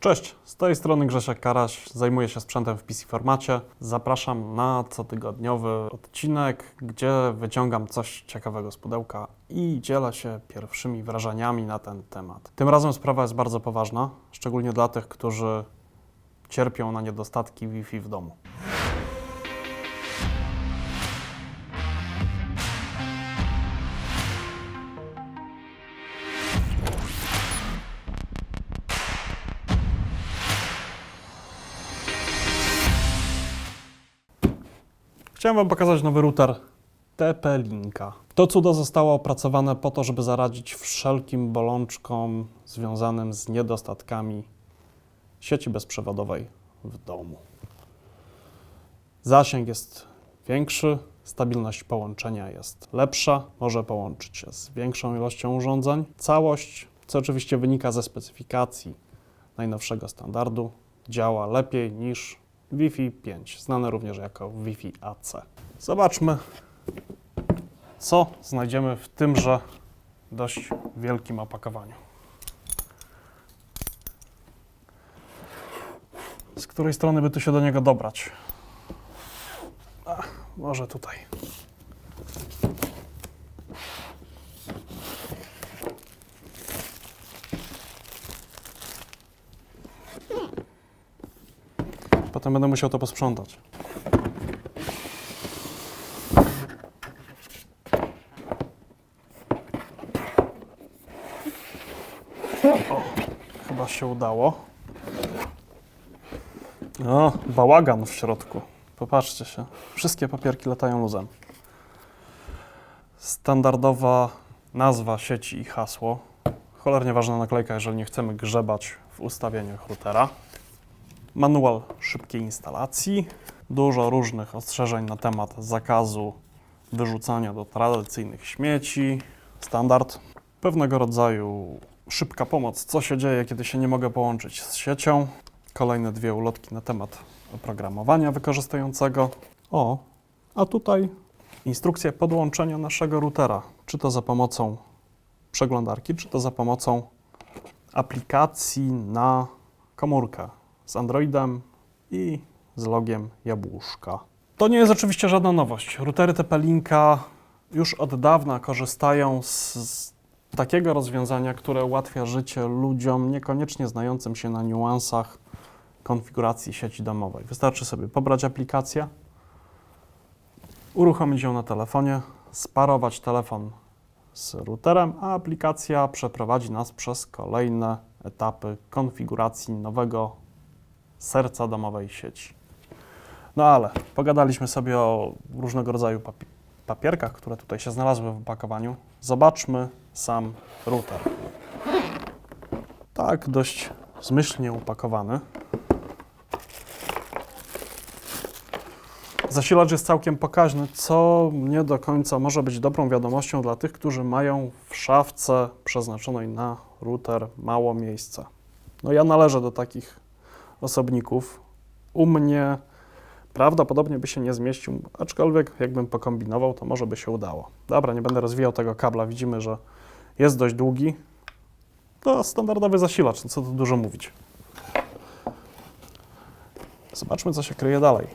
Cześć, z tej strony Grzesiek Karaś, zajmuję się sprzętem w PC formacie. Zapraszam na cotygodniowy odcinek, gdzie wyciągam coś ciekawego z pudełka i dzielę się pierwszymi wrażeniami na ten temat. Tym razem sprawa jest bardzo poważna, szczególnie dla tych, którzy cierpią na niedostatki Wi-Fi w domu. Chciałem Wam pokazać nowy router TP-Linka. To cudo zostało opracowane po to, żeby zaradzić wszelkim bolączkom związanym z niedostatkami sieci bezprzewodowej w domu. Zasięg jest większy, stabilność połączenia jest lepsza, może połączyć się z większą ilością urządzeń. Całość, co oczywiście wynika ze specyfikacji najnowszego standardu, działa lepiej niż Wi-Fi 5, znane również jako Wi-Fi AC. Zobaczmy, co znajdziemy w tymże dość wielkim opakowaniu. Z której strony by tu się do niego dobrać? Może tutaj. Będę musiał to posprzątać. O, chyba się udało. O, bałagan w środku. Popatrzcie się. Wszystkie papierki latają luzem. Standardowa nazwa sieci i hasło. Cholernie ważna naklejka, jeżeli nie chcemy grzebać w ustawieniach routera manual szybkiej instalacji, dużo różnych ostrzeżeń na temat zakazu wyrzucania do tradycyjnych śmieci, standard, pewnego rodzaju szybka pomoc, co się dzieje, kiedy się nie mogę połączyć z siecią, kolejne dwie ulotki na temat oprogramowania wykorzystującego. O, a tutaj instrukcja podłączenia naszego routera, czy to za pomocą przeglądarki, czy to za pomocą aplikacji na komórkę z Androidem i z logiem jabłuszka. To nie jest oczywiście żadna nowość. Routery TP-Linka już od dawna korzystają z, z takiego rozwiązania, które ułatwia życie ludziom niekoniecznie znającym się na niuansach konfiguracji sieci domowej. Wystarczy sobie pobrać aplikację, uruchomić ją na telefonie, sparować telefon z routerem, a aplikacja przeprowadzi nas przez kolejne etapy konfiguracji nowego serca domowej sieci. No ale pogadaliśmy sobie o różnego rodzaju papi- papierkach, które tutaj się znalazły w opakowaniu. Zobaczmy sam router. Tak, dość zmyślnie upakowany. Zasilacz jest całkiem pokaźny, co nie do końca może być dobrą wiadomością dla tych, którzy mają w szafce przeznaczonej na router mało miejsca. No ja należę do takich osobników. U mnie prawdopodobnie by się nie zmieścił, aczkolwiek jakbym pokombinował, to może by się udało. Dobra, nie będę rozwijał tego kabla. Widzimy, że jest dość długi. To standardowy zasilacz, no co tu dużo mówić. Zobaczmy, co się kryje dalej.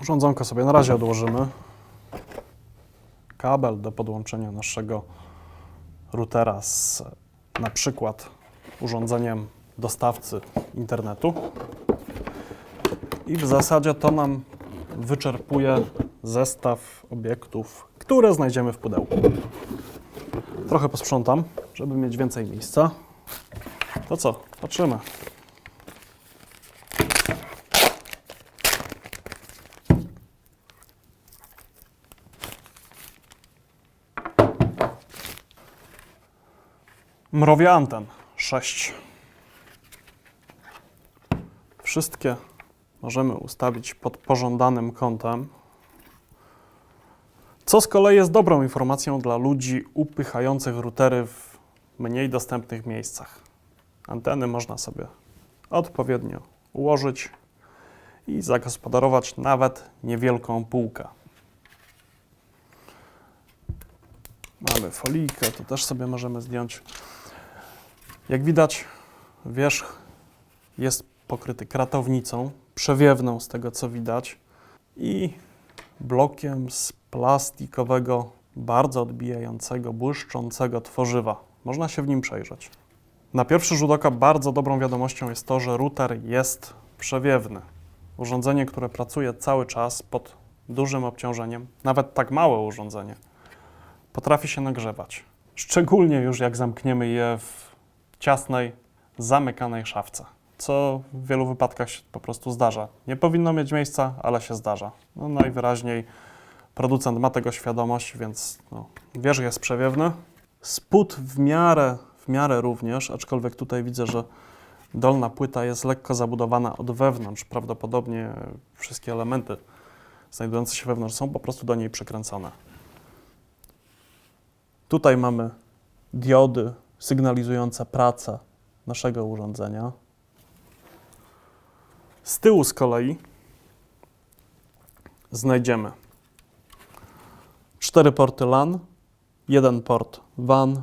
Urządzonko sobie na razie odłożymy. Kabel do podłączenia naszego routera z na przykład urządzeniem dostawcy internetu. I w zasadzie to nam wyczerpuje zestaw obiektów, które znajdziemy w pudełku. Trochę posprzątam, żeby mieć więcej miejsca. To co? Patrzymy. Mrowie anten 6. Wszystkie możemy ustawić pod pożądanym kątem, co z kolei jest dobrą informacją dla ludzi upychających routery w mniej dostępnych miejscach. Anteny można sobie odpowiednio ułożyć i zagospodarować nawet niewielką półkę. Mamy folijkę, to też sobie możemy zdjąć. Jak widać, wierzch jest pokryty kratownicą, przewiewną z tego co widać i blokiem z plastikowego, bardzo odbijającego, błyszczącego tworzywa. Można się w nim przejrzeć. Na pierwszy rzut oka bardzo dobrą wiadomością jest to, że router jest przewiewny. Urządzenie, które pracuje cały czas pod dużym obciążeniem, nawet tak małe urządzenie, potrafi się nagrzewać. Szczególnie już jak zamkniemy je w ciasnej, zamykanej szafce, co w wielu wypadkach się po prostu zdarza. Nie powinno mieć miejsca, ale się zdarza. No, najwyraźniej producent ma tego świadomość, więc no, wierzch jest przewiewny. Spód w miarę, w miarę również, aczkolwiek tutaj widzę, że dolna płyta jest lekko zabudowana od wewnątrz. Prawdopodobnie wszystkie elementy znajdujące się wewnątrz są po prostu do niej przykręcone. Tutaj mamy diody sygnalizujące pracę naszego urządzenia. Z tyłu z kolei znajdziemy cztery porty LAN, jeden port WAN,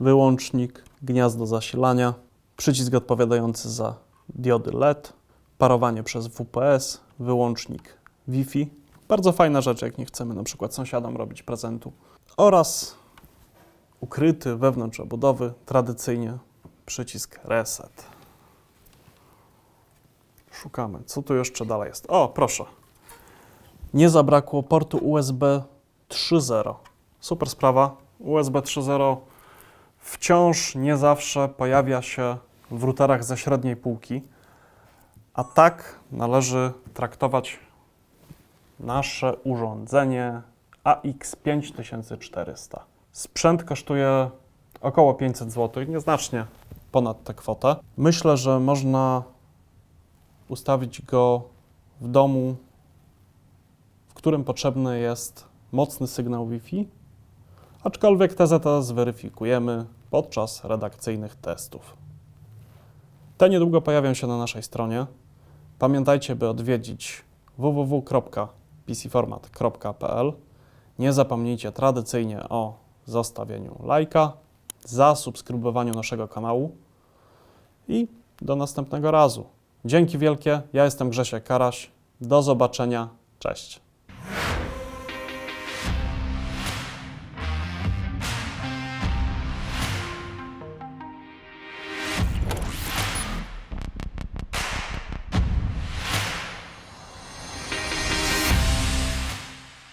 wyłącznik, gniazdo zasilania, przycisk odpowiadający za diody LED, parowanie przez WPS, wyłącznik Wi-Fi. Bardzo fajna rzecz, jak nie chcemy na przykład sąsiadom robić prezentu. Oraz ukryty wewnątrz obudowy tradycyjnie przycisk Reset. Szukamy, co tu jeszcze dalej jest. O, proszę. Nie zabrakło portu USB 3.0. Super sprawa. USB 3.0 wciąż nie zawsze pojawia się w routerach ze średniej półki, a tak należy traktować nasze urządzenie AX5400. Sprzęt kosztuje około 500 zł, nieznacznie ponad tę kwotę. Myślę, że można ustawić go w domu, w którym potrzebny jest mocny sygnał Wi-Fi, aczkolwiek TZT zweryfikujemy podczas redakcyjnych testów. Te niedługo pojawią się na naszej stronie. Pamiętajcie, by odwiedzić www.pcformat.pl. Nie zapomnijcie tradycyjnie o zostawieniu lajka, zasubskrybowaniu naszego kanału i do następnego razu. Dzięki wielkie. Ja jestem Grzesiek Karaś. Do zobaczenia. Cześć.